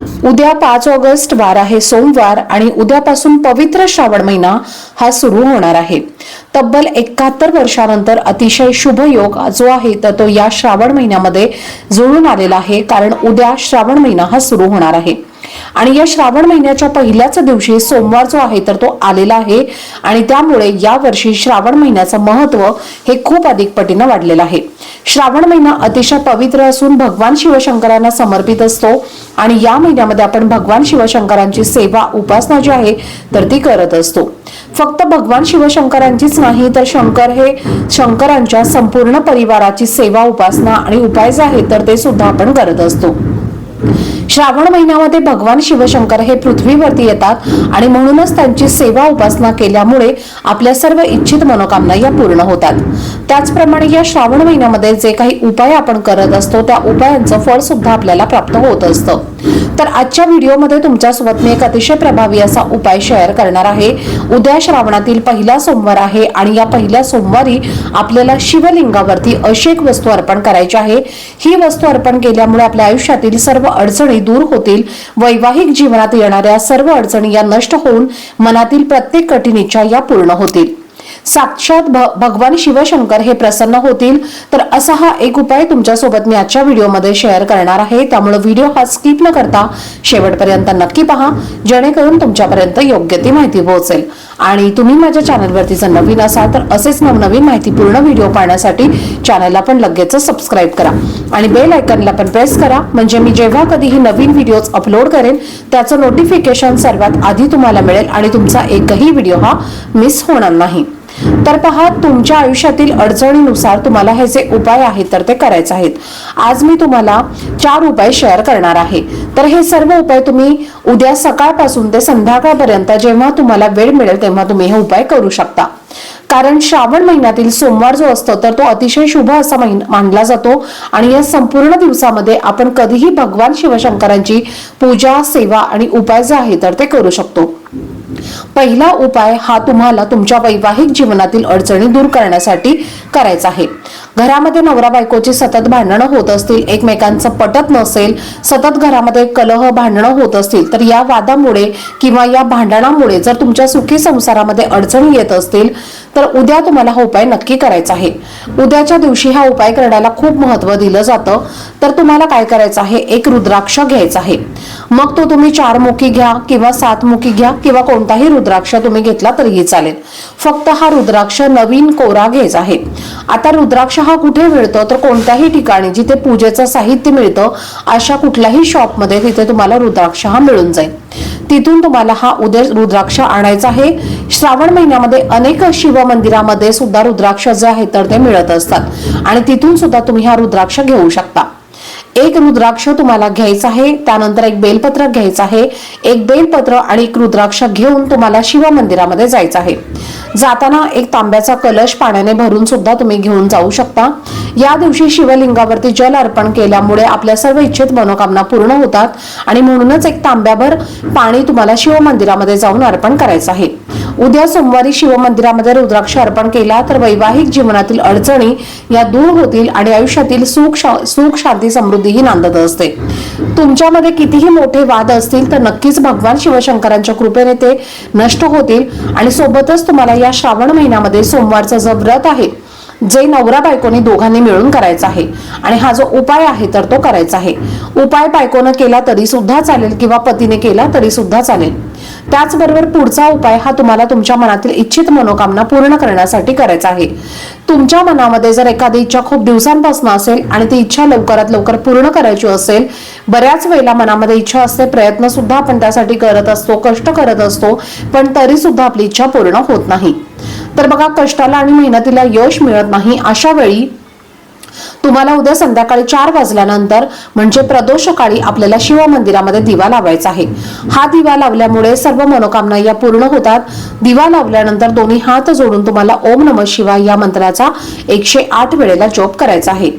उद्या पाच ऑगस्ट वार आहे सोमवार आणि उद्यापासून पवित्र श्रावण महिना हा सुरू होणार आहे. तब्बल एकाहत्तर वर्षानंतर अतिशय शुभ योग जो आहे तर तो या श्रावण महिन्यामध्ये जुळून आलेला आहे कारण उद्या श्रावण महिना हा सुरू होणार आहे. आणि या श्रावण महिन्याच्या पहिल्याच दिवशी सोमवार जो आहे तर तो आलेला आहे. आणि त्यामुळे या वर्षी श्रावण महिन्याचं महत्त्व हे खूप अधिक पटीनं वाढलेलं आहे. श्रावण महिना अतिशय पवित्र असून भगवान शिवशंकरांना समर्पित असतो. आणि या महिन्यामध्ये आपण भगवान शिवशंकरांची सेवा उपासना जी आहे तर ती करत असतो. फक्त भगवान शिवशंकरांचीच नाही तर शंकर हे शंकरांच्या संपूर्ण परिवाराची सेवा उपासना आणि उपाय जे आहेत तर ते सुद्धा आपण करत असतो. श्रावण महिन्यामध्ये भगवान शिवशंकर हे पृथ्वीवरती येतात आणि म्हणूनच त्यांची सेवा उपासना केल्यामुळे आपल्या सर्व इच्छित मनोकामना या पूर्ण होतात. त्याचप्रमाणे या श्रावण महिन्यामध्ये जे काही उपाय आपण करत असतो त्या उपायांचं फळ सुद्धा आपल्याला प्राप्त होत असतं. तर आजच्या व्हिडिओमध्ये तुमच्यासोबत मी एक अतिशय प्रभावी असा उपाय शेअर करणार आहे. उद्या श्रावणातील पहिला सोमवार आहे आणि या पहिल्या सोमवारी आपल्याला शिवलिंगावरती अशी एक वस्तू अर्पण करायची आहे. ही वस्तू अर्पण केल्यामुळे आपल्या आयुष्यातील सर्व अडचणी दूर होतील. वैवाहिक जीवनात येणाऱ्या सर्व अडचणी या नष्ट होऊन मनातील प्रत्येक कठीण इच्छा या पूर्ण होतील. साक्षात भगवान शिवशंकर हे प्रसन्न होतील. तर असा हा एक उपाय तुमच्यासोबत मी आजच्या व्हिडिओमध्ये शेअर करणार आहे. त्यामुळे व्हिडिओ हा स्किप न करता शेवटपर्यंत नक्की पहा. जेणेकरून तुमच्यापर्यंत योग्य ती माहिती पोहोचेल. आणि तुम्ही माझ्या चॅनलवरती जर नवीन असाल तर असेच नवनवीन माहितीपूर्ण व्हिडिओ पाहण्यासाठी चॅनलला पण लगेच सबस्क्राईब करा. आणि बेल आयकनला पण प्रेस करा. म्हणजे मी जेव्हा कधीही नवीन व्हिडिओज अपलोड करेन त्याचं नोटिफिकेशन सर्वात आधी तुम्हाला मिळेल आणि तुमचा एकही व्हिडिओ हा मिस होणार नाही. तर पहा तुमच्या आयुष्यातील अडचणीनुसार तुम्हाला हे जे उपाय आहेत तर ते करायचे आहेत. आज मी तुम्हाला चार उपाय शेअर करणार आहे. तर हे सर्व उपाय तुम्ही उद्या सकाळपासून ते संध्याकाळपर्यंत जेव्हा तुम्हाला वेळ मिळेल तेव्हा तुम्ही हे उपाय करू शकता. कारण श्रावण महिन्यातील सोमवार जो असतो तर तो अतिशय शुभ असा मानला जातो. आणि या संपूर्ण दिवसामध्ये आपण कधीही भगवान शिवशंकरांची पूजा सेवा आणि उपाय जे आहे तर ते करू शकतो. पहिला उपाय हा तुम्हाला तुमच्या वैवाहिक जीवनातील अडचणी दूर करण्यासाठी करायचा आहे. घरामध्ये नवरा बायकोची सतत भांडणं होत असतील एकमेकांचं पटत नसेल सतत घरामध्ये कलह भांडणं होत असतील तर या वादामुळे किंवा या भांडणामुळे जर तुमच्या सुखी संसारामध्ये अडचणी येत असतील तर उद्या तुम्हाला हा उपाय नक्की करायचा आहे. उद्याच्या दिवशी हा उपाय करण्याला खूप महत्त्व दिलं जातं. तर तुम्हाला काय करायचं आहे? एक रुद्राक्ष घ्यायचा आहे. मग तो तुम्ही चार मुखी घ्या किंवा सात मुखी घ्या किंवा कोणताही रुद्राक्ष तुम्ही घेतला तरीही चालेल. फक्त हा रुद्राक्ष नवीन कोरा घेज आहे. आता रुद्राक्ष हा कुठे मिळतो? तर कोणत्याही ठिकाणी जिथे पूजेचं साहित्य मिळतं अशा कुठल्याही शॉपमध्ये तिथे तुम्हाला रुद्राक्ष हा मिळून जाईल. तिथून तुम्हाला हा उदय रुद्राक्ष आणायचा आहे. श्रावण महिन्यामध्ये अनेक शिव मंदिरामध्ये सुद्धा रुद्राक्ष जे आहे तर ते मिळत असतात. आणि तिथून सुद्धा तुम्ही हा रुद्राक्ष घेऊ शकता. एक रुद्राक्ष तुम्हाला घ्यायचं आहे त्यानंतर एक बेलपत्र घ्यायचं आहे. एक बेलपत्र आणि एक रुद्राक्ष घेऊन तुम्हाला शिव मंदिरामध्ये जायचं आहे. जाताना एक तांब्याचा कलश पाण्याने भरून सुद्धा तुम्ही घेऊन जाऊ शकता. या दिवशी शिवलिंगावरती जल अर्पण केल्यामुळे आपल्या सर्व इच्छित मनोकामना पूर्ण होतात आणि म्हणूनच एक तांब्याभर पाणी तुम्हाला शिव मंदिरामध्ये जाऊन अर्पण करायचं आहे. उद्या सोमवारी शिव मंदिरामध्ये रुद्राक्ष अर्पण केला तर वैवाहिक जीवनातील अडचणी या दूर होतील आणि आयुष्यातील सुख सुख शांती समृद्धीही नांदत असते. तुमच्यामध्ये कितीही मोठे वाद असतील तर नक्कीच भगवान शिवशंकरांच्या कृपेने ते नष्ट होतील. आणि सोबतच तुम्हाला या श्रावण महिन्यामध्ये सोमवारचं जे व्रत आहे जे नवरा बायकोने दोघांनी मिळून करायचा आहे. आणि हा जो उपाय आहे तर तो करायचा आहे. उपाय बायकोनं केला तरी सुद्धा चालेल किंवा पतीने केला तरी सुद्धा चालेल. त्याचबरोबर पुढचा उपाय हा तुम्हाला तुमच्या मनातील इच्छित मनोकामना पूर्ण करण्यासाठी करायचा आहे. तुमच्या मनामध्ये जर एखादी इच्छा खूप दिवसांपासून असेल आणि ती इच्छा लवकरात लवकर पूर्ण करायची असेल बऱ्याच वेळेला मनामध्ये इच्छा असते प्रयत्न सुद्धा आपण त्यासाठी करत असतो कष्ट करत असतो पण तरी सुद्धा आपली इच्छा पूर्ण होत नाही. तर बघा कष्टाला आणि मेहनतीला यश मिळत नाही अशा वेळी तुम्हाला उद्या संध्याकाळी चार वाजल्यानंतर म्हणजे प्रदोषकाळी आपल्याला शिव मंदिरामध्ये दिवा लावायचा आहे. हा दिवा लावल्यामुळे सर्व मनोकामना या पूर्ण होतात. दिवा लावल्यानंतर दोन्ही हात जोडून तुम्हाला ओम नम शिवाय या मंत्राचा एकशे आठ वेळेला जोप करायचा आहे.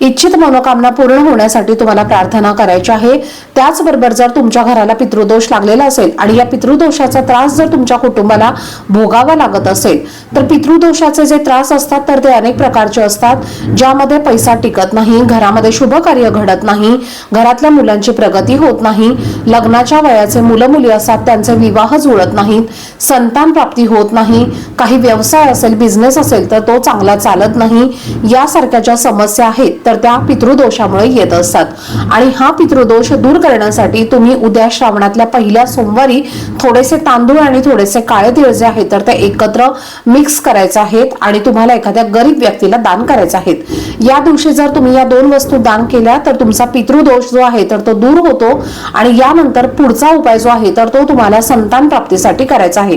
इच्छित मनोकामना पूर्ण होण्यासाठी तुम्हाला प्रार्थना करायची आहे. त्याचबरोबर जर तुमच्या घराला पितृदोष लागलेला असेल आणि या पितृदोषाचा त्रास जर तुमच्या कुटुंबाला भोगावा लागत असेल तर पितृदोषाचे जे त्रास असतात तर ते अनेक प्रकारचे असतात. ज्यामध्ये पैसा टिकत नाही घरामध्ये शुभ कार्य घडत नाही घरातल्या मुलांची प्रगती होत नाही लग्नाच्या वयाचे मुलं मुली असतात त्यांचे विवाह जुळत नाहीत संतान प्राप्ती होत नाही काही व्यवसाय असेल बिझनेस असेल तर तो चांगला चालत नाही. यासारख्या ज्या समस्या आहेत तर त्या पितृदोषामुळे येत असतात. आणि हा पितृदोष दूर करण्यासाठी तुम्ही उद्या श्रावणातल्या पहिल्या सोमवारी थोडेसे तांदूळ आणि थोडेसे काळे तीळ जे आहेत तर ते एकत्र मिक्स करायचे आहेत आणि तुम्हाला एखाद्या गरीब व्यक्तीला दान करायचे आहेत. या दिवशी जर तुम्ही या दोन वस्तू दान केल्या तर तुमचा पितृदोष जो आहे तर तो दूर होतो आणि यानंतर पुढचा उपाय जो आहे तर तो तुम्हाला संतान प्राप्तीसाठी करायचा आहे.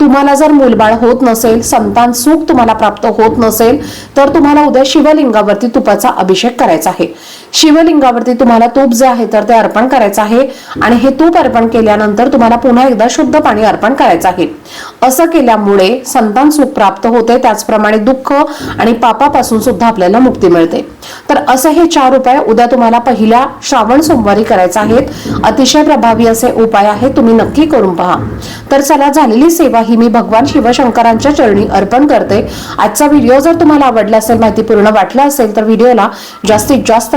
तुम्हाला जर मूलबाळ होत नसेल संतान सुख तुम्हाला प्राप्त होत नसेल तर तुम्हाला उद्या शिवलिंगावरती तुपाचा अभिषेक करायचा आहे. शिवलिंगावरती तुम्हाला तूप जे आहे तर ते अर्पण करायचं आहे. आणि हे तूप अर्पण केल्यानंतर तुम्हाला पुन्हा एकदा शुद्ध पाणी अर्पण करायचं आहे. असं केल्यामुळे संतान सुख प्राप्त होते. त्याचप्रमाणे दुःख आणि पापापासून सुद्धा आपल्याला मुक्ती मिळते. तर असं हे चार उपाय उद्या तुम्हाला पहिल्या श्रावण सोमवारी करायचे आहेत. अतिशय प्रभावी असे उपाय आहेत तुम्ही नक्की करून पहा. तर चला झालेली सेवा ही मी भगवान शिवशंकरांच्या चरणी अर्पण करते. आजचा व्हिडिओ जर तुम्हाला आवडला असेल माहिती पूर्ण वाटला असेल तर व्हिडिओला जास्तीत जास्त